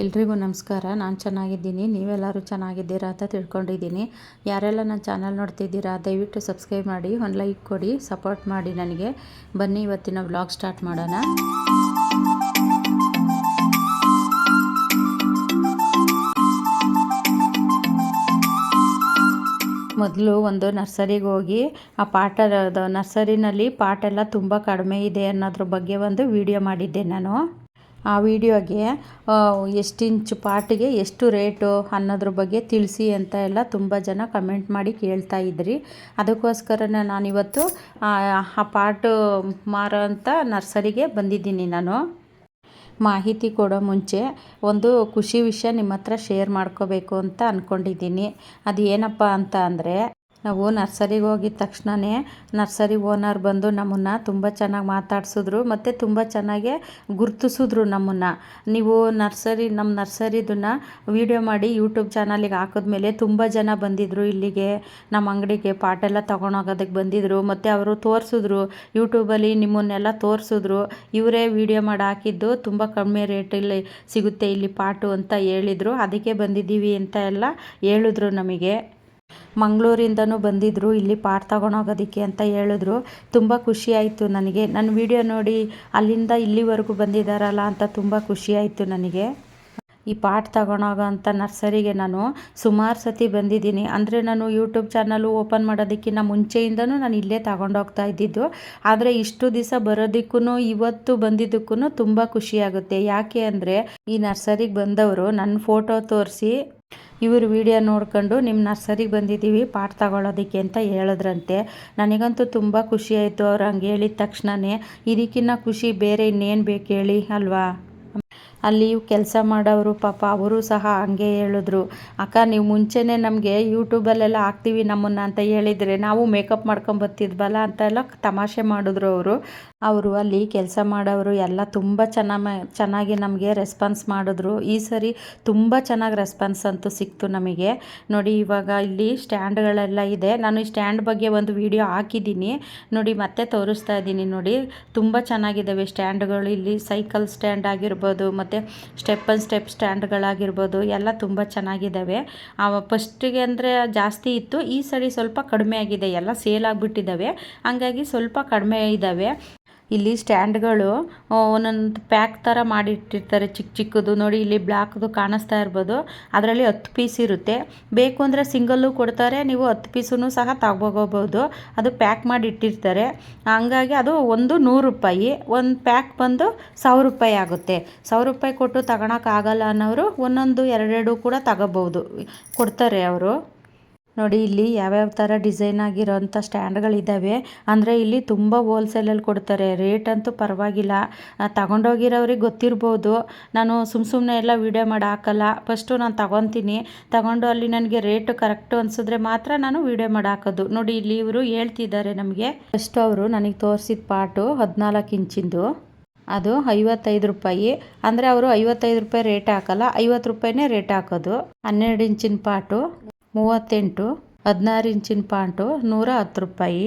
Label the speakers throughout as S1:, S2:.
S1: ಎಲ್ರಿಗೂ ನಮಸ್ಕಾರ. ನಾನು ಚೆನ್ನಾಗಿದ್ದೀನಿ. ನೀವೆಲ್ಲರೂ ಚೆನ್ನಾಗಿದ್ದೀರಾ ಅಂತ ತಿಳ್ಕೊಂಡಿದ್ದೀನಿ. ಯಾರೆಲ್ಲ ನನ್ನ ಚಾನಲ್ ನೋಡ್ತಿದ್ದೀರಾ, ದಯವಿಟ್ಟು ಸಬ್ಸ್ಕ್ರೈಬ್ ಮಾಡಿ, ಒಂದು ಲೈಕ್ ಕೊಡಿ, ಸಪೋರ್ಟ್ ಮಾಡಿ ನನಗೆ. ಬನ್ನಿ ಇವತ್ತಿನ ವ್ಲಾಗ್ ಸ್ಟಾರ್ಟ್ ಮಾಡೋಣ. ಮೊದಲು ಒಂದು ನರ್ಸರಿಗೆ ಹೋಗಿ, ಆ ಪಾಟ ನರ್ಸರಿನಲ್ಲಿ ಪಾಟೆಲ್ಲ ತುಂಬ ಕಡಿಮೆ ಇದೆ ಅನ್ನೋದ್ರ ಬಗ್ಗೆ ಒಂದು ವಿಡಿಯೋ ಮಾಡಿದ್ದೆ ನಾನು. ಆ ವಿಡಿಯೋಗೆ ಎಷ್ಟು ಇಂಚು ಪಾಟಿಗೆ ಎಷ್ಟು ರೇಟು ಅನ್ನೋದ್ರ ಬಗ್ಗೆ ತಿಳಿಸಿ ಅಂತ ಎಲ್ಲ ತುಂಬ ಜನ ಕಮೆಂಟ್ ಮಾಡಿ ಕೇಳ್ತಾ ಇದ್ರಿ. ಅದಕ್ಕೋಸ್ಕರನೇ ನಾನಿವತ್ತು ಆ ಪಾಟು ಮಾರೋ ಅಂತ ನರ್ಸರಿಗೆ ಬಂದಿದ್ದೀನಿ ನಾನು. ಮಾಹಿತಿ ಕೊಡೋ ಮುಂಚೆ ಒಂದು ಖುಷಿ ವಿಷಯ ನಿಮ್ಮ ಹತ್ರ ಶೇರ್ ಮಾಡ್ಕೋಬೇಕು ಅಂತ ಅಂದ್ಕೊಂಡಿದ್ದೀನಿ ಅದು ಏನಪ್ಪ ಅಂತ ಅಂದರೆ ನಾವು ನರ್ಸರಿಗೆ ಹೋಗಿದ ತಕ್ಷಣವೇ ನರ್ಸರಿ ಓನರ್ ಬಂದು ನಮ್ಮನ್ನು ತುಂಬ ಚೆನ್ನಾಗಿ ಮಾತಾಡಿಸಿದ್ರು, ಮತ್ತು ತುಂಬ ಚೆನ್ನಾಗೆ ಗುರುತಿಸಿದ್ರು ನಮ್ಮನ್ನು. ನೀವು ನರ್ಸರಿ ನಮ್ಮ ನರ್ಸರಿದನ್ನು ವೀಡಿಯೋ ಮಾಡಿ ಯೂಟ್ಯೂಬ್ ಚಾನಲಿಗೆ ಹಾಕಿದ್ಮೇಲೆ ತುಂಬ ಜನ ಬಂದಿದ್ದರು ಇಲ್ಲಿಗೆ ನಮ್ಮ ಅಂಗಡಿಗೆ ಪಾಟೆಲ್ಲ ತೊಗೊಂಡೋಗೋದಕ್ಕೆ ಬಂದಿದ್ದರು ಮತ್ತು ಅವರು ತೋರಿಸಿದ್ರು ಯೂಟ್ಯೂಬಲ್ಲಿ ನಿಮ್ಮನ್ನೆಲ್ಲ ತೋರಿಸಿದ್ರು. ಇವರೇ ವೀಡಿಯೋ ಮಾಡಿ ಹಾಕಿದ್ದು ತುಂಬ ಕಡಿಮೆ ರೇಟಲ್ಲಿ ಸಿಗುತ್ತೆ ಇಲ್ಲಿ ಪಾಟು ಅಂತ ಹೇಳಿದರು. ಅದಕ್ಕೆ ಬಂದಿದ್ದೀವಿ ಅಂತ ಎಲ್ಲ ಹೇಳಿದ್ರು ನಮಗೆ. ಮಂಗಳೂರಿಂದನೂ ಬಂದಿದ್ದರು ಇಲ್ಲಿ ಪಾರ್ಟ್ ತಗೊಂಡೋಗೋದಕ್ಕೆ ಅಂತ ಹೇಳಿದ್ರು. ತುಂಬ ಖುಷಿ ಆಯಿತು ನನಗೆ. ನನ್ನ ವಿಡಿಯೋ ನೋಡಿ ಅಲ್ಲಿಂದ ಇಲ್ಲಿವರೆಗೂ ಬಂದಿದ್ದಾರಲ್ಲ ಅಂತ ತುಂಬ ಖುಷಿ ಆಯಿತು ನನಗೆ. ಈ ಪಾಟ್ ತಗೊಂಡೋಗೋ ಅಂತ ನರ್ಸರಿಗೆ ನಾನು ಸುಮಾರು ಸತಿ ಬಂದಿದ್ದೀನಿ. ಅಂದರೆ ನಾನು ಯೂಟ್ಯೂಬ್ ಚಾನಲು ಓಪನ್ ಮಾಡೋದಕ್ಕಿಂತ ಮುಂಚೆಯಿಂದನೂ ನಾನು ಇಲ್ಲೇ ತಗೊಂಡೋಗ್ತಾ ಇದ್ದಿದ್ದು. ಆದರೆ ಇಷ್ಟು ದಿವಸ ಬರೋದಕ್ಕೂ ಇವತ್ತು ಬಂದಿದ್ದಕ್ಕೂ ತುಂಬ ಖುಷಿಯಾಗುತ್ತೆ ಯಾಕೆ ಅಂದರೆ ಈ ನರ್ಸರಿಗೆ ಬಂದವರು ನನ್ನ ಫೋಟೋ ತೋರಿಸಿ ಇವರು ವಿಡಿಯೋ ನೋಡ್ಕೊಂಡು ನಿಮ್ಮ ನರ್ಸರಿಗೆ ಬಂದಿದ್ದೀವಿ ಪಾಟ್ ತಗೊಳ್ಳೋದಕ್ಕೆ ಅಂತ ಹೇಳಿದ್ರಂತೆ. ನನಗಂತೂ ತುಂಬ ಖುಷಿಯಾಯಿತು ಅವ್ರು ಹಂಗೆ ಹೇಳಿದ ತಕ್ಷಣವೇ ಇದಕ್ಕಿನ್ನ ಖುಷಿ ಬೇರೆ ಇನ್ನೇನು ಬೇಕು ಹೇಳಿ ಅಲ್ವಾ? ಅಲ್ಲಿ ಕೆಲಸ ಮಾಡೋರು ಪಾಪ ಅವರು ಸಹ ಹಂಗೆ ಹೇಳಿದ್ರು, ಅಕ್ಕ, ನೀವು ಮುಂಚೆನೇ ನಮಗೆ ಯೂಟ್ಯೂಬಲ್ಲೆಲ್ಲ ಹಾಕ್ತೀವಿ ನಮ್ಮನ್ನು ಅಂತ ಹೇಳಿದರೆ ನಾವು ಮೇಕಪ್ ಮಾಡ್ಕೊಂಬತ್ತಿದ್ವಲ್ಲ ಅಂತ ಎಲ್ಲ ತಮಾಷೆ ಮಾಡಿದ್ರು ಅವರು. ಅವರು ಅಲ್ಲಿ ಕೆಲಸ ಮಾಡೋರು ಎಲ್ಲ ತುಂಬ ಚೆನ್ನಾಗಿ ಚೆನ್ನಾಗಿ ನಮಗೆ ರೆಸ್ಪಾನ್ಸ್ ಮಾಡಿದ್ರು. ಈ ಸರಿ ತುಂಬ ಚೆನ್ನಾಗಿ ರೆಸ್ಪಾನ್ಸ್ ಅಂತೂ ಸಿಕ್ತು ನಮಗೆ. ನೋಡಿ, ಇವಾಗ ಇಲ್ಲಿ ಸ್ಟ್ಯಾಂಡ್ಗಳೆಲ್ಲ ಇದೆ. ನಾನು ಈ ಸ್ಟ್ಯಾಂಡ್ ಬಗ್ಗೆ ಒಂದು ವಿಡಿಯೋ ಹಾಕಿದ್ದೀನಿ. ನೋಡಿ, ಮತ್ತೆ ತೋರಿಸ್ತಾ ಇದ್ದೀನಿ. ನೋಡಿ, ತುಂಬ ಚೆನ್ನಾಗಿದ್ದಾವೆ ಸ್ಟ್ಯಾಂಡ್ಗಳು ಇಲ್ಲಿ ಸೈಕಲ್ ಸ್ಟ್ಯಾಂಡ್ ಆಗಿರ್ಬೋದು, ಮತ್ತು ಮತ್ತು ಸ್ಟೆಪ್ ಅಂಡ್ ಸ್ಟೆಪ್ ಸ್ಟ್ಯಾಂಡ್ಗಳಾಗಿರ್ಬೋದು ಎಲ್ಲ ತುಂಬ ಚೆನ್ನಾಗಿದ್ದಾವೆ. ಫಸ್ಟಿಗೆ ಅಂದರೆ ಜಾಸ್ತಿ ಇತ್ತು, ಈ ಸರಿ ಸ್ವಲ್ಪ ಕಡಿಮೆ ಆಗಿದೆ, ಎಲ್ಲ ಸೇಲ್ ಆಗಿಬಿಟ್ಟಿದ್ದಾವೆ. ಹಂಗಾಗಿ ಸ್ವಲ್ಪ ಕಡಿಮೆ ಇದ್ದಾವೆ. ಇಲ್ಲಿ ಸ್ಟ್ಯಾಂಡ್ಗಳು ಒಂದೊಂದು ಪ್ಯಾಕ್ ಥರ ಮಾಡಿಟ್ಟಿರ್ತಾರೆ ಚಿಕ್ಕ ಚಿಕ್ಕದು. ನೋಡಿ, ಇಲ್ಲಿ ಬ್ಲ್ಯಾಕ್ದು ಕಾಣಿಸ್ತಾ ಇರ್ಬೋದು. ಅದರಲ್ಲಿ ಹತ್ತು ಪೀಸ್ ಇರುತ್ತೆ. ಬೇಕು ಅಂದರೆ ಸಿಂಗಲ್ಲು ಕೊಡ್ತಾರೆ, ನೀವು ಹತ್ತು ಪೀಸೂ ಸಹ ತಗೋಬೋದು ಅದು ಪ್ಯಾಕ್ ಮಾಡಿ ಇಟ್ಟಿರ್ತಾರೆ ಹಂಗಾಗಿ ಅದು ಒಂದು ನೂರು ರೂಪಾಯಿ. ಒಂದು ಪ್ಯಾಕ್ ಬಂದು ಸಾವಿರ ರೂಪಾಯಿ ಆಗುತ್ತೆ. ಸಾವಿರ ರೂಪಾಯಿ ಕೊಟ್ಟು ತಗೊಳಕ್ಕಾಗಲ್ಲ ಅನ್ನೋರು ಒಂದೊಂದು ಎರಡೆರಡು ಕೂಡ ತಗೋಬೋದು ಕೊಡ್ತಾರೆ ಅವರು. ನೋಡಿ, ಇಲ್ಲಿ ಯಾವ್ಯಾವ ಥರ ಡಿಸೈನ್ ಆಗಿರೋಂಥ ಸ್ಟ್ಯಾಂಡ್ಗಳಿದ್ದಾವೆ ಅಂದರೆ ಇಲ್ಲಿ ತುಂಬ ಹೋಲ್ಸೇಲಲ್ಲಿ ಕೊಡ್ತಾರೆ. ರೇಟ್ ಅಂತೂ ಪರವಾಗಿಲ್ಲ. ತಗೊಂಡೋಗಿರೋರಿಗೆ ಗೊತ್ತಿರ್ಬೋದು. ನಾನು ಸುಮ್ಮ ಸುಮ್ಮನೆ ಎಲ್ಲ ವೀಡಿಯೋ ಮಾಡಿ ಹಾಕಲ್ಲ. ಫಸ್ಟು ನಾನು ತಗೊತೀನಿ. ತಗೊಂಡು ಅಲ್ಲಿ ನನಗೆ ರೇಟು ಕರೆಕ್ಟು ಅನಿಸಿದ್ರೆ ಮಾತ್ರ ನಾನು ವೀಡಿಯೋ ಮಾಡಿ ಹಾಕೋದು. ನೋಡಿ, ಇಲ್ಲಿ ಇವರು ಹೇಳ್ತಿದ್ದಾರೆ ನಮಗೆ. ಫಸ್ಟ್ ಅವರು ನನಗೆ ತೋರಿಸಿದ ಪಾಟು ಹದಿನಾಲ್ಕು ಇಂಚಿಂದು. ಅದು ಐವತ್ತೈದು ರೂಪಾಯಿ. ಅಂದರೆ ಅವರು ಐವತ್ತೈದು ರೂಪಾಯಿ ರೇಟ್ ಹಾಕಲ್ಲ. ಐವತ್ತು ರೂಪಾಯಿನೇ ರೇಟ್ ಹಾಕೋದು. ಹನ್ನೆರಡು ಇಂಚಿನ ಪಾಟು. ಮೂವತ್ತೆಂಟು, ಹದಿನಾರು ಇಂಚಿನ ಪಾಟು ನೂರ ಹತ್ತು ರೂಪಾಯಿ,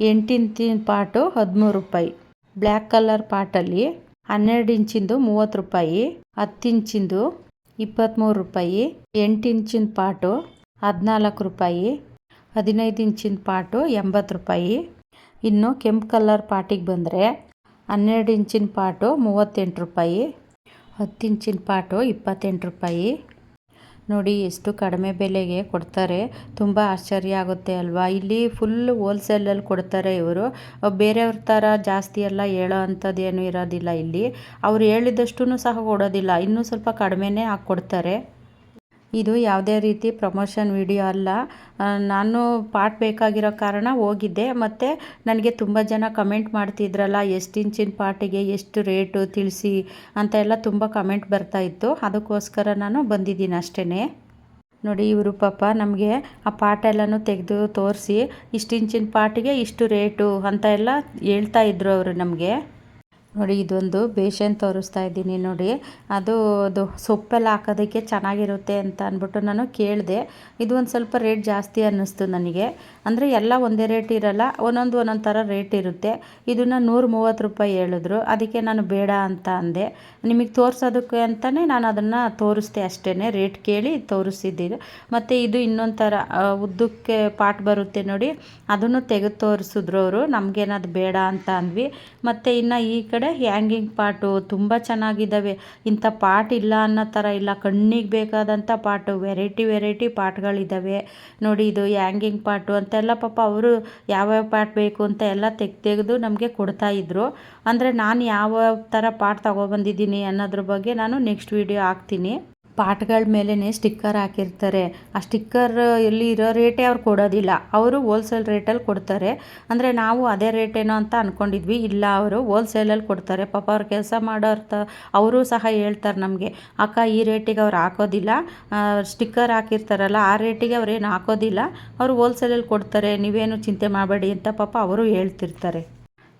S1: ಎಂಟು ಇಂಚಿನ ಪಾಟು ಹದಿಮೂರು ರೂಪಾಯಿ. ಬ್ಲ್ಯಾಕ್ ಕಲರ್ ಪಾಟಲ್ಲಿ ಹನ್ನೆರಡು ಇಂಚಿಂದು ಮೂವತ್ತು ರೂಪಾಯಿ, ಹತ್ತು ಇಂಚಿಂದು ಇಪ್ಪತ್ತ್ಮೂರು ರೂಪಾಯಿ, ಎಂಟು ಇಂಚಿನ ಪಾಟು ಹದಿನಾಲ್ಕು ರೂಪಾಯಿ, ಹದಿನೈದು ಇಂಚಿನ ಪಾಟು ಎಂಬತ್ತು ರೂಪಾಯಿ. ಇನ್ನು ಕೆಂಪು ಕಲರ್ ಪಾಟಿಗೆ ಬಂದರೆ ಹನ್ನೆರಡು ಇಂಚಿನ ಪಾಟು ಮೂವತ್ತೆಂಟು ರೂಪಾಯಿ, ಹತ್ತು ಇಂಚಿನ ಪಾಟು ಇಪ್ಪತ್ತೆಂಟು ರೂಪಾಯಿ. ನೋಡಿ ಎಷ್ಟು ಕಡಿಮೆ ಬೆಲೆಗೆ ಕೊಡ್ತಾರೆ. ತುಂಬ ಆಶ್ಚರ್ಯ ಆಗುತ್ತೆ ಅಲ್ವಾ? ಇಲ್ಲಿ ಫುಲ್ ಹೋಲ್ಸೇಲಲ್ಲಿ ಕೊಡ್ತಾರೆ ಇವರು. ಬೇರೆಯವ್ರ ಥರ ಜಾಸ್ತಿ ಎಲ್ಲ ಹೇಳೋ ಅಂಥದ್ದೇನು ಇರೋದಿಲ್ಲ ಇಲ್ಲಿ. ಅವ್ರು ಹೇಳಿದಷ್ಟು ಸಹ ಕೊಡೋದಿಲ್ಲ. ಇನ್ನೂ ಸ್ವಲ್ಪ ಕಡಿಮೆನೇ ಹಾಕಿ ಕೊಡ್ತಾರೆ ಇದು ಯಾವುದೇ ರೀತಿ ಪ್ರಮೋಷನ್ ವಿಡಿಯೋ ಅಲ್ಲ. ನಾನು ಪಾಟ್ ಬೇಕಾಗಿರೋ ಕಾರಣ ಹೋಗಿದ್ದೆ. ಮತ್ತು ನನಗೆ ತುಂಬ ಜನ ಕಮೆಂಟ್ ಮಾಡ್ತಿದ್ರಲ್ಲ, ಎಷ್ಟು ಇಂಚಿನ ಪಾಟಿಗೆ ಎಷ್ಟು ರೇಟು ತಿಳಿಸಿ? ಅಂತ ಎಲ್ಲ ತುಂಬ ಕಮೆಂಟ್ ಬರ್ತಾಯಿತ್ತು ಅದಕ್ಕೋಸ್ಕರ ನಾನು ಬಂದಿದ್ದೀನಿ ಅಷ್ಟೇ ನೋಡಿ ಇವರು ಪಾಪ ನಮಗೆ ಆ ಪಾಟ್ ಎಲ್ಲನೂ ತೆಗೆದು ತೋರಿಸಿ, ಇಷ್ಟು ಇಂಚಿನ ಪಾಟಿಗೆ ಇಷ್ಟು ರೇಟು ಅಂತ ಎಲ್ಲ ಹೇಳ್ತಾ ಇದ್ರು ಅವರು ನಮಗೆ. ನೋಡಿ, ಇದೊಂದು ಬೇಷನ್ ತೋರಿಸ್ತಾ ಇದ್ದೀನಿ ನೋಡಿ. ಅದು ಅದು ಸೊಪ್ಪೆಲ್ಲ ಹಾಕೋದಕ್ಕೆ ಚೆನ್ನಾಗಿರುತ್ತೆ ಅಂತ ಅಂದ್ಬಿಟ್ಟು ನಾನು ಕೇಳಿದೆ. ಇದು ಒಂದು ಸ್ವಲ್ಪ ರೇಟ್ ಜಾಸ್ತಿ ಅನ್ನಿಸ್ತು ನನಗೆ. ಅಂದರೆ ಎಲ್ಲ ಒಂದೇ ರೇಟ್ ಇರಲ್ಲ, ಒಂದೊಂದು ಒಂದೊಂದು ಥರ ರೇಟ್ ಇರುತ್ತೆ. ಇದನ್ನು ನೂರು ಮೂವತ್ತು ರೂಪಾಯಿ ಹೇಳಿದ್ರು. ಅದಕ್ಕೆ ನಾನು ಬೇಡ ಅಂತ ಅಂದೆ. ನಿಮಗೆ ತೋರಿಸೋದಕ್ಕೆ ಅಂತಲೇ ನಾನು ಅದನ್ನು ತೋರಿಸ್ದೆ ಅಷ್ಟೇ ರೇಟ್ ಕೇಳಿ ತೋರಿಸಿದ್ದೀನಿ. ಮತ್ತು ಇದು ಇನ್ನೊಂದು ಥರ ಉದ್ದಕ್ಕೆ ಪಾಟ್ ಬರುತ್ತೆ ನೋಡಿ, ಅದನ್ನು ತೆಗೆದು ತೋರಿಸಿದ್ರು ಅವರು. ನಮಗೇನದು ಬೇಡ ಅಂತ ಅಂದ್ವಿ. ಮತ್ತು ಇನ್ನು ಈ ಕಡೆ ಹ್ಯಾಂಗಿಂಗ್ ಪಾಟು ತುಂಬ ಚೆನ್ನಾಗಿದ್ದಾವೆ. ಇಂಥ ಪಾಟ್ ಇಲ್ಲ ಅನ್ನೋ ಥರ ಇಲ್ಲ. ಕಣ್ಣಿಗೆ ಬೇಕಾದಂಥ ಪಾಟು ವೆರೈಟಿ ವೆರೈಟಿ ಪಾಟ್ಗಳಿದ್ದಾವೆ ನೋಡಿ ಇದು ಹ್ಯಾಂಗಿಂಗ್ ಪಾಟು ಅಂತೆಲ್ಲ ಪಾಪ ಅವರು ಯಾವ್ಯಾವ ಪಾಟ್ ಬೇಕು ಅಂತ ಎಲ್ಲ ತೆಗ್ದು ತೆಗೆದು ನಮಗೆ ಕೊಡ್ತಾಯಿದ್ರು ಅಂದರೆ ನಾನು ಯಾವ ಥರ ಪಾಟ್ ತಗೊಬಂದಿದ್ದೀನಿ ಅನ್ನೋದ್ರ ಬಗ್ಗೆ ನಾನು ನೆಕ್ಸ್ಟ್ ವೀಡಿಯೋ ಹಾಕ್ತೀನಿ. ಪಾಟ್ಗಳ ಮೇಲೇ ಸ್ಟಿಕ್ಕರ್ ಹಾಕಿರ್ತಾರೆ. ಆ ಸ್ಟಿಕ್ಕರ್ ಎಲ್ಲಿ ಇರೋ ರೇಟೇ ಅವ್ರು ಕೊಡೋದಿಲ್ಲ. ಅವರು ಹೋಲ್ಸೇಲ್ ರೇಟಲ್ಲಿ ಕೊಡ್ತಾರೆ. ಅಂದರೆ ನಾವು ಅದೇ ರೇಟೇನೋ ಅಂತ ಅಂದ್ಕೊಂಡಿದ್ವಿ ಇಲ್ಲ, ಅವರು ಹೋಲ್ಸೇಲಲ್ಲಿ ಕೊಡ್ತಾರೆ. ಪಾಪ ಅವ್ರು ಕೆಲಸ ಮಾಡೋರ್ಥ, ಅವರು ಸಹ ಹೇಳ್ತಾರೆ ನಮಗೆ, ಅಕ್ಕ, ಈ ರೇಟಿಗೆ ಅವ್ರು ಹಾಕೋದಿಲ್ಲ. ಸ್ಟಿಕ್ಕರ್ ಹಾಕಿರ್ತಾರಲ್ಲ, ಆ ರೇಟಿಗೆ ಅವ್ರೇನು ಹಾಕೋದಿಲ್ಲ. ಅವರು ಹೋಲ್ಸೇಲಲ್ಲಿ ಕೊಡ್ತಾರೆ. ನೀವೇನು ಚಿಂತೆ ಮಾಡಬೇಡಿ ಅಂತ ಪಾಪ ಅವರು ಹೇಳ್ತಿರ್ತಾರೆ.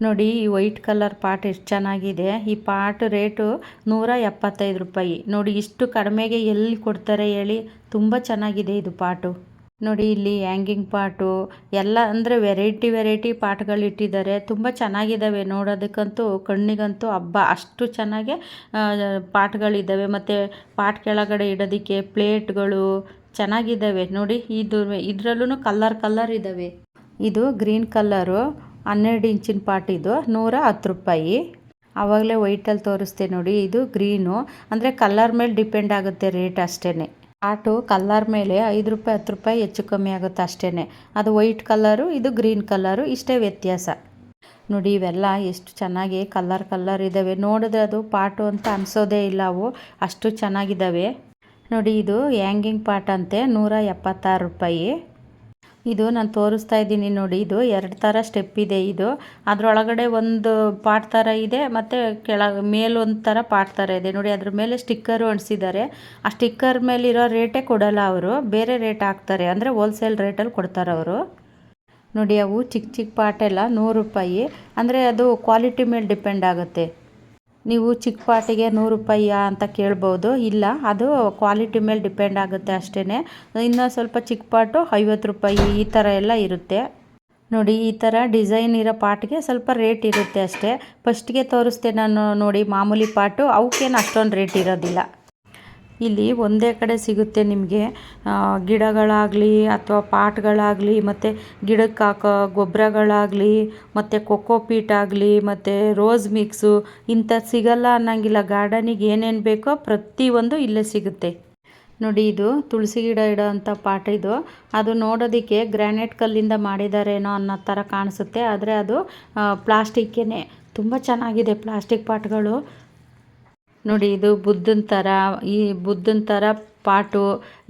S1: ನೋಡಿ, ಈ ವೈಟ್ ಕಲರ್ ಪಾಟ್ ಎಷ್ಟು ಚೆನ್ನಾಗಿದೆ. ಈ ಪಾಟ್ ರೇಟು ನೂರ ಎಪ್ಪತ್ತೈದು ರೂಪಾಯಿ. ನೋಡಿ, ಇಷ್ಟು ಕಡಿಮೆಗೆ ಎಲ್ಲಿ ಕೊಡ್ತಾರೆ ಹೇಳಿ. ತುಂಬ ಚೆನ್ನಾಗಿದೆ ಇದು ಪಾಟು. ನೋಡಿ, ಇಲ್ಲಿ ಹ್ಯಾಂಗಿಂಗ್ ಪಾಟು. ಎಲ್ಲ ಅಂದರೆ ವೆರೈಟಿ ವೆರೈಟಿ ಪಾಟ್ಗಳು ಇಟ್ಟಿದ್ದಾರೆ. ತುಂಬ ಚೆನ್ನಾಗಿದ್ದಾವೆ ನೋಡೋದಕ್ಕಂತೂ, ಕಣ್ಣಿಗಂತೂ ಹಬ್ಬ. ಅಷ್ಟು ಚೆನ್ನಾಗೆ ಪಾಟ್ಗಳಿದ್ದಾವೆ ಮತ್ತು ಪಾಟ್ ಕೆಳಗಡೆ ಇಡೋದಕ್ಕೆ ಪ್ಲೇಟ್ಗಳು ಚೆನ್ನಾಗಿದ್ದಾವೆ ನೋಡಿ, ಇದು ಇದರಲ್ಲೂ ಕಲ್ಲರ್ ಕಲ್ಲರ್ ಇದ್ದಾವೆ ಇದು ಗ್ರೀನ್ ಕಲ್ಲರು ಹನ್ನೆರಡು ಇಂಚಿನ ಪಾಟ್ ಇದು, ನೂರ ಹತ್ತು ರೂಪಾಯಿ. ಆವಾಗಲೇ ವೈಟಲ್ಲಿ ತೋರಿಸ್ತೆ ನೋಡಿ, ಇದು ಗ್ರೀನು ಅಂದರೆ ಕಲ್ಲರ್ ಮೇಲೆ ಡಿಪೆಂಡ್ ಆಗುತ್ತೆ ರೇಟ್ ಅಷ್ಟೇ ಪಾಟು ಕಲ್ಲರ್ ಮೇಲೆ ಐದು ರೂಪಾಯಿ, ಹತ್ತು ರೂಪಾಯಿ ಹೆಚ್ಚು ಕಮ್ಮಿ ಆಗುತ್ತೆ ಅಷ್ಟೇ ಅದು ವೈಟ್ ಕಲ್ಲರು ಇದು ಗ್ರೀನ್ ಕಲ್ಲರು ಇಷ್ಟೇ ವ್ಯತ್ಯಾಸ. ನೋಡಿ, ಇವೆಲ್ಲ ಎಷ್ಟು ಚೆನ್ನಾಗಿ ಕಲ್ಲರ್ ಕಲ್ಲರ್ ಇದ್ದಾವೆ ನೋಡಿದ್ರೆ ಅದು ಪಾಟು ಅಂತ ಅನಿಸೋದೇ ಇಲ್ಲ ಅವು, ಅಷ್ಟು ಚೆನ್ನಾಗಿದ್ದಾವೆ ನೋಡಿ, ಇದು ಹ್ಯಾಂಗಿಂಗ್ ಪಾಟ್ ಅಂತೆ, ನೂರ ರೂಪಾಯಿ. ಇದು ನಾನು ತೋರಿಸ್ತಾ ಇದ್ದೀನಿ ನೋಡಿ, ಇದು ಎರಡು ಥರ ಸ್ಟೆಪ್ ಇದೆ ಇದು. ಅದರೊಳಗಡೆ ಒಂದು ಪಾಟ್ ಥರ ಇದೆ, ಮತ್ತು ಕೆಳ ಮೇಲೊಂದು ಥರ ಪಾಟ್ ಥರ ಇದೆ. ನೋಡಿ, ಅದ್ರ ಮೇಲೆ ಸ್ಟಿಕ್ಕರು ಅಂಟಿಸಿದ್ದಾರೆ ಆ ಸ್ಟಿಕ್ಕರ್ ಮೇಲಿರೋ ರೇಟೇ ಕೊಡಲ್ಲ ಅವರು, ಬೇರೆ ರೇಟ್ ಹಾಕ್ತಾರೆ. ಅಂದರೆ ಹೋಲ್ಸೇಲ್ ರೇಟಲ್ಲಿ ಕೊಡ್ತಾರೆ ಅವರು. ನೋಡಿ, ಅವು ಚಿಕ್ಕ ಚಿಕ್ಕ ಪಾಟೆಲ್ಲ ನೂರು ರೂಪಾಯಿ. ಅಂದರೆ ಅದು ಕ್ವಾಲಿಟಿ ಮೇಲೆ ಡಿಪೆಂಡ್ ಆಗುತ್ತೆ. ನೀವು ಚಿಕ್ಕ ಪಾಟಿಗೆ ನೂರು ರೂಪಾಯಿಯ ಅಂತ ಕೇಳ್ಬೋದು. ಇಲ್ಲ, ಅದು ಕ್ವಾಲಿಟಿ ಮೇಲೆ ಡಿಪೆಂಡ್ ಆಗುತ್ತೆ ಅಷ್ಟೇ ಇನ್ನೂ ಸ್ವಲ್ಪ ಚಿಕ್ಕ ಪಾಟು ಐವತ್ತು ರೂಪಾಯಿ ಈ ಥರ ಎಲ್ಲ ಇರುತ್ತೆ. ನೋಡಿ, ಈ ಥರ ಡಿಸೈನ್ ಇರೋ ಪಾಟ್ಗೆ ಸ್ವಲ್ಪ ರೇಟ್ ಇರುತ್ತೆ ಅಷ್ಟೇ. ಫಸ್ಟ್ಗೆ ತೋರಿಸ್ತೆ ನಾನು ನೋಡಿ ಮಾಮೂಲಿ ಪಾಟು, ಅವಕ್ಕೇನು ಅಷ್ಟೊಂದು ರೇಟ್ ಇರೋದಿಲ್ಲ. ಇಲ್ಲಿ ಒಂದೇ ಕಡೆ ಸಿಗುತ್ತೆ ನಿಮಗೆ ಗಿಡಗಳಾಗಲಿ ಅಥವಾ ಪಾಟ್ಗಳಾಗಲಿ, ಮತ್ತು ಗಿಡಕ್ಕೆ ಹಾಕೋ ಗೊಬ್ಬರಗಳಾಗಲಿ, ಮತ್ತು ಕೊಕ್ಕೋ ಪೀಟ್ ಆಗಲಿ, ಮತ್ತು ರೋಸ್ ಮಿಕ್ಸು ಇಂಥದ್ದು ಸಿಗಲ್ಲ ಅನ್ನಂಗಿಲ್ಲ. ಗಾರ್ಡನಿಗೆ ಏನೇನು ಬೇಕೋ ಪ್ರತಿಯೊಂದು ಇಲ್ಲೇ ಸಿಗುತ್ತೆ. ನೋಡಿ ಇದು ತುಳಸಿ ಗಿಡ ಇಡೋ ಅಂಥ ಪಾಟ್ ಇದು. ಅದು ನೋಡೋದಕ್ಕೆ ಗ್ರಾನೈಟ್ ಕಲ್ಲಿಂದ ಮಾಡಿದಾರೇನೋ ಅನ್ನೋ ಥರ ಕಾಣಿಸುತ್ತೆ. ಆದರೆ ಅದು ಪ್ಲಾಸ್ಟಿಕ್ಕೇ ತುಂಬ ಚೆನ್ನಾಗಿದೆ ಪ್ಲಾಸ್ಟಿಕ್ ಪಾಟ್ಗಳು. ನೋಡಿ ಇದು ಬುದ್ಧನ ಥರ, ಈ ಬುದ್ಧನ ಥರ ಪಾಟು,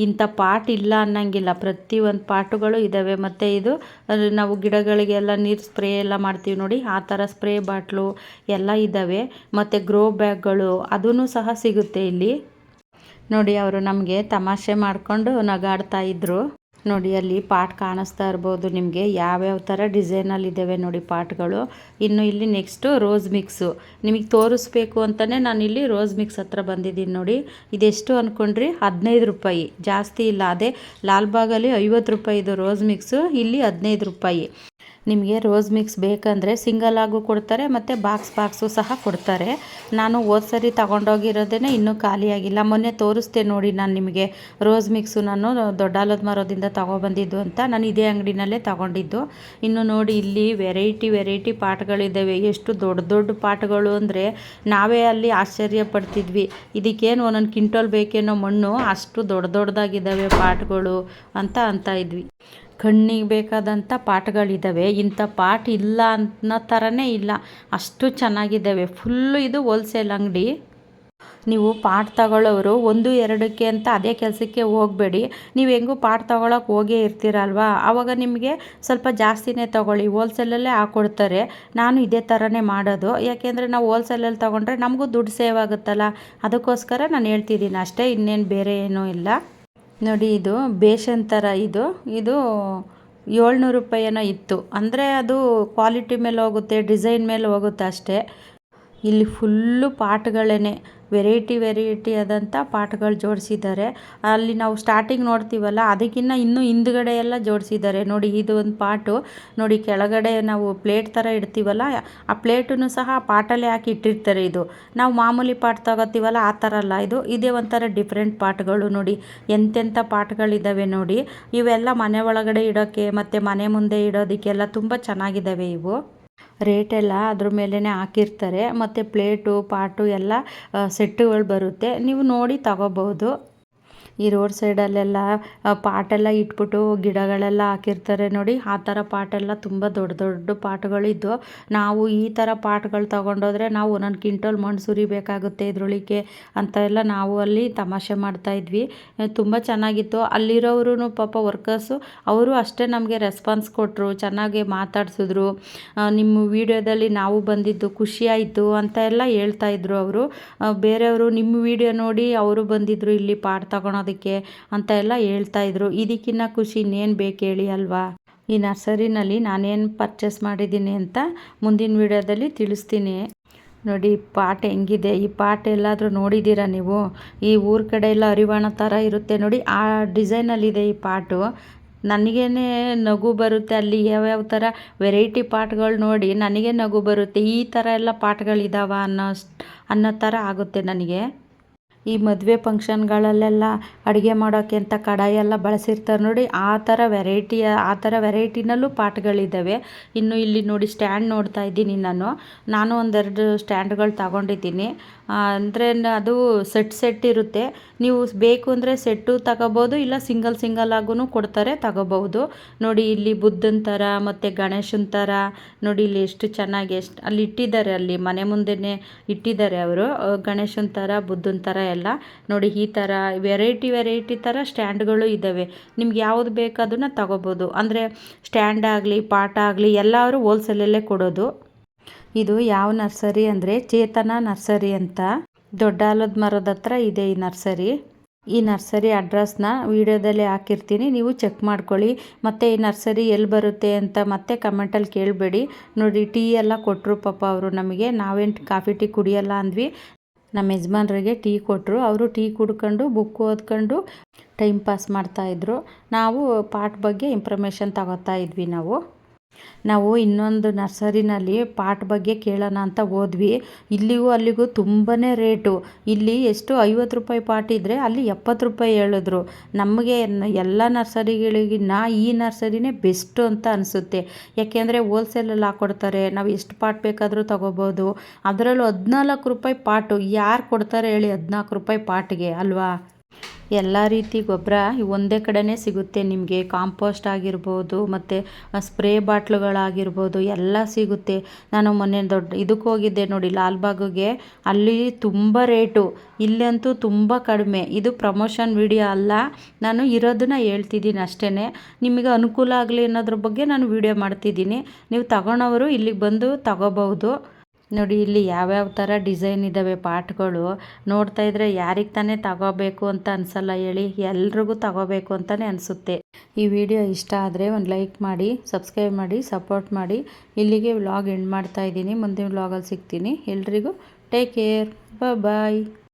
S1: ಇಂಥ ಪಾಟ್ ಇಲ್ಲ ಅನ್ನಂಗಿಲ್ಲ. ಪ್ರತಿಯೊಂದು ಪಾಟುಗಳು ಇದ್ದಾವೆ ಮತ್ತು ಇದು ನಾವು ಗಿಡಗಳಿಗೆಲ್ಲ ನೀರು ಸ್ಪ್ರೇ ಎಲ್ಲ ಮಾಡ್ತೀವಿ ನೋಡಿ. ಆ ಥರ ಸ್ಪ್ರೇ ಬಾಟ್ಲು ಎಲ್ಲ ಇದ್ದಾವೆ ಮತ್ತು ಗ್ರೋ ಬ್ಯಾಗ್ಗಳು ಅದೂ ಸಹ ಸಿಗುತ್ತೆ ಇಲ್ಲಿ. ನೋಡಿ, ಅವರು ನಮಗೆ ತಮಾಷೆ ಮಾಡಿಕೊಂಡು ನಗಾಡ್ತಾ ಇದ್ರು. ನೋಡಿ, ಅಲ್ಲಿ ಪಾಟ್ ಕಾಣಿಸ್ತಾ ಇರ್ಬೋದು ನಿಮಗೆ. ಯಾವ್ಯಾವ ಥರ ಡಿಸೈನಲ್ಲಿ ಇದ್ದಾವೆ ನೋಡಿ ಪಾಟ್ಗಳು. ಇನ್ನು ಇಲ್ಲಿ ನೆಕ್ಸ್ಟು ರೋಸ್ ಮಿಕ್ಸು ನಿಮಗೆ ತೋರಿಸ್ಬೇಕು ಅಂತಲೇ ನಾನು ಇಲ್ಲಿ ರೋಸ್ ಮಿಕ್ಸ್ ಹತ್ರ ಬಂದಿದ್ದೀನಿ ನೋಡಿ. ಇದೆಷ್ಟು ಅಂದ್ಕೊಂಡ್ರಿ ಹದಿನೈದು ರೂಪಾಯಿ. ಜಾಸ್ತಿ ಇಲ್ಲ. ಅದೇ ಲಾಲ್ಬಾಗಲ್ಲಿ ಐವತ್ತು ರೂಪಾಯಿದು ರೋಸ್ ಮಿಕ್ಸು ಇಲ್ಲಿ ಹದಿನೈದು ರೂಪಾಯಿ. ನಿಮಗೆ ರೋಸ್ ಮಿಕ್ಸ್ ಬೇಕಂದರೆ ಸಿಂಗಲ್ ಆಗು ಕೊಡ್ತಾರೆ, ಮತ್ತು ಬಾಕ್ಸ್ ಬಾಕ್ಸು ಸಹ ಕೊಡ್ತಾರೆ. ನಾನು ಹೋದ ಸರಿ ತೊಗೊಂಡೋಗಿರೋದೇ ಇನ್ನೂ ಖಾಲಿಯಾಗಿಲ್ಲ ಮೊನ್ನೆ ತೋರಿಸ್ದೆ ನೋಡಿ ನಾನು ನಿಮಗೆ ರೋಸ್ ಮಿಕ್ಸು ನಾನು ದೊಡ್ಡಾಲದ ಮರೋದಿಂದ ತೊಗೊಬಂದಿದ್ದು ಅಂತ. ನಾನು ಇದೇ ಅಂಗಡಿನಲ್ಲೇ ತೊಗೊಂಡಿದ್ದು. ಇನ್ನು ನೋಡಿ ಇಲ್ಲಿ ವೆರೈಟಿ ವೆರೈಟಿ ಪಾಟ್ಗಳಿದ್ದಾವೆ ಎಷ್ಟು ದೊಡ್ಡ ದೊಡ್ಡ ಪಾಟ್ಗಳು ಅಂದರೆ ನಾವೇ ಅಲ್ಲಿ ಆಶ್ಚರ್ಯ ಪಡ್ತಿದ್ವಿ. ಇದಕ್ಕೇನು ಒಂದೊಂದು ಕಿಂಟೋಲ್ ಬೇಕೇನೋ ಮಣ್ಣು, ಅಷ್ಟು ದೊಡ್ಡ ದೊಡ್ಡದಾಗಿದ್ದಾವೆ ಪಾಟ್ಗಳು ಅಂತ ಅಂತ ಇದ್ವಿ. ಕಣ್ಣಿಗೆ ಬೇಕಾದಂಥ ಪಾಟ್ಗಳಿದ್ದಾವೆ ಇಂಥ ಪಾಟ್ ಇಲ್ಲ ಅನ್ನೋ ಥರನೇ ಇಲ್ಲ. ಅಷ್ಟು ಚೆನ್ನಾಗಿದ್ದಾವೆ. ಫುಲ್ಲು ಇದು ಹೋಲ್ಸೇಲ್ ಅಂಗಡಿ. ನೀವು ಪಾಟ್ ತಗೊಳ್ಳೋರು ಒಂದು, ಎರಡಕ್ಕೆ ಅಂತ ಅದೇ ಕೆಲಸಕ್ಕೆ ಹೋಗಬೇಡಿ. ನೀವು ಹೆಂಗೂ ಪಾಟ್ ತಗೊಳಕ್ಕೆ ಹೋಗೇ ಇರ್ತೀರಲ್ವಾ? ಆವಾಗ ನಿಮಗೆ ಸ್ವಲ್ಪ ಜಾಸ್ತಿನೇ ತಗೊಳ್ಳಿ. ಹೋಲ್ಸೇಲಲ್ಲೇ ಹಾಕ್ಕೊಡ್ತಾರೆ ನಾನು ಇದೇ ಥರನೇ ಮಾಡೋದು. ಯಾಕೆಂದರೆ ನಾವು ಹೋಲ್ಸೇಲಲ್ಲಿ ತೊಗೊಂಡ್ರೆ ನಮಗೂ ದುಡ್ಡು ಸೇವ್ ಆಗುತ್ತಲ್ಲ. ಅದಕ್ಕೋಸ್ಕರ ನಾನು ಹೇಳ್ತಿದ್ದೀನಿ ಅಷ್ಟೇ. ಇನ್ನೇನು ಬೇರೆ ಏನೂ ಇಲ್ಲ. ನೋಡಿ ಇದು ಬೇಷನ್ ಥರ ಇದು. ಇದು ಏಳ್ನೂರು ರೂಪಾಯಿ ಇತ್ತು. ಅಂದರೆ ಅದು ಕ್ವಾಲಿಟಿ ಮೇಲೆ ಹೋಗುತ್ತೆ ಡಿಸೈನ್ ಮೇಲೆ ಹೋಗುತ್ತೆ ಅಷ್ಟೇ. ಇಲ್ಲಿ ಫುಲ್ಲು ಪಾಟ್ಗಳೇ ವೆರೈಟಿ ವೆರೈಟಿ ಆದಂಥ ಪಾಟ್ಗಳು ಜೋಡಿಸಿದ್ದಾರೆ. ಅಲ್ಲಿ ನಾವು ಸ್ಟಾರ್ಟಿಂಗ್ ನೋಡ್ತೀವಲ್ಲ ಅದಕ್ಕಿಂತ ಇನ್ನೂ ಹಿಂದ್ಗಡೆ ಎಲ್ಲ ಜೋಡಿಸಿದ್ದಾರೆ. ನೋಡಿ, ಇದು ಒಂದು ಪಾಟು. ನೋಡಿ, ಕೆಳಗಡೆ ನಾವು ಪ್ಲೇಟ್ ಥರ ಇಡ್ತೀವಲ್ಲ, ಆ ಪ್ಲೇಟನ್ನು ಸಹ ಆ ಪಾಟಲ್ಲೇ ಹಾಕಿ ಇಟ್ಟಿರ್ತಾರೆ ಇದು. ನಾವು ಮಾಮೂಲಿ ಪಾಟ್ ತಗೋತೀವಲ್ಲ, ಆ ಥರ ಅಲ್ಲ. ಇದು, ಇದೇ ಒಂಥರ ಡಿಫ್ರೆಂಟ್ ಪಾಟ್ಗಳು. ನೋಡಿ ಎಂತೆಂಥ ಪಾಟ್ಗಳಿದ್ದಾವೆ ನೋಡಿ. ಇವೆಲ್ಲ ಮನೆ ಒಳಗಡೆ ಇಡೋಕ್ಕೆ ಮತ್ತು ಮನೆ ಮುಂದೆ ಇಡೋದಕ್ಕೆಲ್ಲ ತುಂಬ ಚೆನ್ನಾಗಿದ್ದಾವೆ ಇವು. ರೇಟೆಲ್ಲ ಅದ್ರ ಮೇಲೇ ಹಾಕಿರ್ತಾರೆ. ಮತ್ತು ಪ್ಲೇಟು ಪಾಟು ಎಲ್ಲ ಸೆಟ್ಟುಗಳು ಬರುತ್ತೆ. ನೀವು ನೋಡಿ ತಗೋಬೋದು ಈ ರೋಡ್ ಸೈಡಲ್ಲೆಲ್ಲ ಪಾಟೆಲ್ಲ ಇಟ್ಬಿಟ್ಟು ಗಿಡಗಳೆಲ್ಲ ಹಾಕಿರ್ತಾರೆ ನೋಡಿ. ಆ ಥರ ಪಾಟೆಲ್ಲ ತುಂಬ ದೊಡ್ಡ ದೊಡ್ಡ ಪಾಟ್ಗಳಿದ್ದು ನಾವು ಈ ಥರ ಪಾಟ್ಗಳು ತೊಗೊಂಡೋದ್ರೆ ನಾವು ಒಂದೊಂದು ಕ್ವಿಂಟಲ್ ಮಣ್ಣು ಸುರಿಬೇಕಾಗುತ್ತೆ ಇದ್ರೊಳಗೆ ಅಂತ ಎಲ್ಲ ನಾವು ಅಲ್ಲಿ ತಮಾಷೆ ಮಾಡ್ತಾಯಿದ್ವಿ ತುಂಬ ಚೆನ್ನಾಗಿತ್ತು. ಅಲ್ಲಿರೋರು ಪಾಪ ವರ್ಕರ್ಸು, ಅವರು ಅಷ್ಟೇ ನಮಗೆ ರೆಸ್ಪಾನ್ಸ್ ಕೊಟ್ಟರು ಚೆನ್ನಾಗಿ ಮಾತಾಡಿಸಿದ್ರು. ನಿಮ್ಮ ವಿಡಿಯೋದಲ್ಲಿ ನಾವು ಬಂದಿದ್ದು ಖುಷಿಯಾಯಿತು ಅಂತ ಎಲ್ಲ ಹೇಳ್ತಾಯಿದ್ರು ಅವರು. ಬೇರೆಯವರು ನಿಮ್ಮ ವಿಡಿಯೋ ನೋಡಿ ಅವರು ಬಂದಿದ್ದರು ಇಲ್ಲಿ ಪಾಟ್ ತಗೊಳೋದು ಅದಕ್ಕೆ ಅಂತ ಎಲ್ಲ ಹೇಳ್ತಾ ಇದ್ರು. ಇದಕ್ಕಿನ್ನ ಖುಷಿ ಇನ್ನೇನು ಬೇಕು ಹೇಳಿ ಅಲ್ವಾ? ಈ ನರ್ಸರಿನಲ್ಲಿ ನಾನೇನು ಪರ್ಚೇಸ್ ಮಾಡಿದ್ದೀನಿ ಅಂತ ಮುಂದಿನ ವಿಡಿಯೋದಲ್ಲಿ ತಿಳಿಸ್ತೀನಿ. ನೋಡಿ ಪಾಟ್ ಹೆಂಗಿದೆ? ಈ ಪಾಟ್ ಎಲ್ಲಾದರೂ ನೋಡಿದ್ದೀರಾ ನೀವು? ಈ ಊರ ಕಡೆ ಎಲ್ಲ ಅರಿವಾಣ ಥರ ಇರುತ್ತೆ. ನೋಡಿ, ಆ ಡಿಸೈನಲ್ಲಿದೆ ಈ ಪಾಟು. ನನಗೇ ನಗು ಬರುತ್ತೆ. ಅಲ್ಲಿ ಯಾವ್ಯಾವ ಥರ ವೆರೈಟಿ ಪಾಟ್ಗಳು ನೋಡಿ ನನಗೆ ನಗು ಬರುತ್ತೆ. ಈ ಥರ ಎಲ್ಲ ಪಾಟ್ಗಳಿದ್ದಾವ ಅನ್ನೋ ಅನ್ನೋ ಥರ ಆಗುತ್ತೆ ನನಗೆ. ಈ ಮದುವೆ ಫಂಕ್ಷನ್ಗಳಲ್ಲೆಲ್ಲ ಅಡುಗೆ ಮಾಡೋಕ್ಕೆ ಅಂತ ಕಡಾಯಿ ಎಲ್ಲ ಬಳಸಿರ್ತಾರೆ ನೋಡಿ, ಆ ಥರ ವೆರೈಟಿ, ಆ ಥರ ವೆರೈಟಿನಲ್ಲೂ ಪಾಟ್ಗಳಿದ್ದಾವೆ. ಇನ್ನು ಇಲ್ಲಿ ನೋಡಿ ಸ್ಟ್ಯಾಂಡ್ ನೋಡ್ತಾ ಇದ್ದೀನಿ ನಾನು. ನಾನು ಒಂದೆರಡು ಸ್ಟ್ಯಾಂಡ್ಗಳು ತಗೊಂಡಿದ್ದೀನಿ. ಅಂದರೆ ಅದು ಸೆಟ್ ಸೆಟ್ ಇರುತ್ತೆ. ನೀವು ಬೇಕು ಅಂದರೆ ಸೆಟ್ಟು ತಗೋಬೋದು, ಇಲ್ಲ ಸಿಂಗಲ್ ಸಿಂಗಲ್ ಆಗೂ ಕೊಡ್ತಾರೆ, ತಗೋಬಹುದು. ನೋಡಿ ಇಲ್ಲಿ ಬುದ್ಧನ ಥರ, ಮತ್ತು ಗಣೇಶನ ಥರ, ನೋಡಿ ಇಲ್ಲಿ ಎಷ್ಟು ಚೆನ್ನಾಗಿ ಎಷ್ಟು, ಅಲ್ಲಿ ಇಟ್ಟಿದ್ದಾರೆ ಅಲ್ಲಿ, ಮನೆ ಮುಂದೆನೇ ಇಟ್ಟಿದ್ದಾರೆ ಅವರು. ಗಣೇಶನ ಥರ, ಬುದ್ಧನ ಥರ ಎಲ್ಲ ನೋಡಿ, ಈ ಥರ ವೆರೈಟಿ ವೆರೈಟಿ ಥರ ಸ್ಟ್ಯಾಂಡ್ಗಳು ಇದ್ದಾವೆ ನಿಮ್ಗೆ ಯಾವುದು ಬೇಕಾದನ್ನ ತಗೋಬೋದು. ಅಂದರೆ ಸ್ಟ್ಯಾಂಡ್ ಆಗಲಿ ಪಾಟ ಆಗಲಿ, ಎಲ್ಲರೂ ಹೋಲ್ಸೇಲಲ್ಲೇ ಕೊಡೋದು. ಇದು ಯಾವ ನರ್ಸರಿ ಅಂದರೆ ಚೇತನ ನರ್ಸರಿ ಅಂತ. ದೊಡ್ಡ ಆಲದ ಮರದ ಹತ್ರ ಇದೆ ಈ ನರ್ಸರಿ. ಈ ನರ್ಸರಿ ಅಡ್ರೆಸ್ನ ವಿಡಿಯೋದಲ್ಲಿ ಹಾಕಿರ್ತೀನಿ. ನೀವು ಚೆಕ್ ಮಾಡ್ಕೊಳ್ಳಿ. ಮತ್ತು ಈ ನರ್ಸರಿ ಎಲ್ಲಿ ಬರುತ್ತೆ ಅಂತ ಮತ್ತೆ ಕಮೆಂಟಲ್ಲಿ ಕೇಳಬೇಡಿ. ನೋಡಿ ಟೀ ಎಲ್ಲ ಕೊಟ್ಟರು ಪಾಪ ಅವರು ನಮಗೆ. ನಾವೇನು ಕಾಫಿ ಟೀ ಕುಡಿಯಲ್ಲ ಅಂದ್ವಿ. ನಮ್ಮ ಯಜಮಾನ್ರಿಗೆ ಟೀ ಕೊಟ್ಟರು ಅವರು ಟೀ ಕುಡ್ಕೊಂಡು, ಬುಕ್ ಓದ್ಕೊಂಡು ಟೈಮ್ ಪಾಸ್ ಮಾಡ್ತಾಯಿದ್ರು ನಾವು ಪಾಠ ಬಗ್ಗೆ ಇನ್ಫಾರ್ಮೇಷನ್ ತಗೋತಾ ಇದ್ವಿ ನಾವು. ನಾವು ಇನ್ನೊಂದು ನರ್ಸರಿನಲ್ಲಿ ಪಾಟ್ ಬಗ್ಗೆ ಕೇಳೋಣ ಅಂತ ಹೋದ್ವಿ. ಇಲ್ಲಿಗೂ ಅಲ್ಲಿಗೂ ತುಂಬಾ ರೇಟು. ಇಲ್ಲಿ ಎಷ್ಟು ಐವತ್ತು ರೂಪಾಯಿ ಪಾಟ್ ಇದ್ದರೆ ಅಲ್ಲಿ ಎಪ್ಪತ್ತು ರೂಪಾಯಿ ಹೇಳಿದ್ರು. ನಮಗೆ ಎಲ್ಲ ನರ್ಸರಿಗಳಿಗಿನ್ನ ಈ ನರ್ಸರಿನೇ ಬೆಸ್ಟು ಅಂತ ಅನಿಸುತ್ತೆ. ಯಾಕೆಂದರೆ ಹೋಲ್ಸೇಲಲ್ಲಿ ಹಾಕ್ಕೊಡ್ತಾರೆ ನಾವು ಎಷ್ಟು ಪಾಟ್ ಬೇಕಾದರೂ ತೊಗೋಬೋದು. ಅದರಲ್ಲೂ ಹದಿನಾಲ್ಕು ರೂಪಾಯಿ ಪಾಟು. ಯಾರು ಕೊಡ್ತಾರೆ ಹೇಳಿ ಹದಿನಾಲ್ಕು ರೂಪಾಯಿ ಪಾಟ್ಗೆ ಅಲ್ವಾ? ಎಲ್ಲ ರೀತಿ ಗೊಬ್ಬರ ಒಂದೇ ಕಡೆನೇ ಸಿಗುತ್ತೆ. ನಿಮಗೆ ಕಾಂಪೋಸ್ಟ್ ಆಗಿರ್ಬೋದು, ಮತ್ತು ಸ್ಪ್ರೇ ಬಾಟ್ಲುಗಳಾಗಿರ್ಬೋದು, ಎಲ್ಲ ಸಿಗುತ್ತೆ. ನಾನು ಮೊನ್ನೆ ದೊಡ್ಡ, ಇದಕ್ಕೆ ಹೋಗಿದ್ದೆ ನೋಡಿ ಲಾಲ್ಬಾಗ್ಗೆ ಅಲ್ಲಿ ತುಂಬ ರೇಟು, ಇಲ್ಲಂತೂ ತುಂಬ ಕಡಿಮೆ. ಇದು ಪ್ರಮೋಷನ್ ವಿಡಿಯೋ ಅಲ್ಲ, ನಾನು ಇರೋದನ್ನ ಹೇಳ್ತಿದ್ದೀನಿ ಅಷ್ಟೇ ನಿಮಗೆ ಅನುಕೂಲ ಆಗಲಿ ಅನ್ನೋದ್ರ ಬಗ್ಗೆ ನಾನು ವಿಡಿಯೋ ಮಾಡ್ತಿದ್ದೀನಿ. ನೀವು ತಗೊಳೋರು ಇಲ್ಲಿಗೆ ಬಂದು ತಗೋಬಹುದು. ನೋಡಿ, ಇಲ್ಲಿ ಯಾವ್ಯಾವ ಥರ ಡಿಸೈನ್ ಇದ್ದಾವೆ ಪಾಟ್ಗಳು ನೋಡ್ತಾ ಇದ್ರೆ ಯಾರಿಗೆ ತಾನೇ ತಗೋಬೇಕು ಅಂತ ಅನ್ಸಲ್ಲ ಹೇಳಿ, ಎಲ್ರಿಗೂ ತಗೋಬೇಕು ಅಂತಲೇ ಅನಿಸುತ್ತೆ. ಈ ವಿಡಿಯೋ ಇಷ್ಟ ಆದರೆ ಒಂದು ಲೈಕ್ ಮಾಡಿ, ಸಬ್ಸ್ಕ್ರೈಬ್ ಮಾಡಿ, ಸಪೋರ್ಟ್ ಮಾಡಿ. ಇಲ್ಲಿಗೆ ವ್ಲಾಗ್ ಎಂಡ್ ಮಾಡ್ತಾ ಇದ್ದೀನಿ. ಮುಂದಿನ ವ್ಲಾಗಲ್ಲಿ ಸಿಗ್ತೀನಿ. ಎಲ್ರಿಗೂ ಟೇಕ್ ಕೇರ್. ಬಾಯ್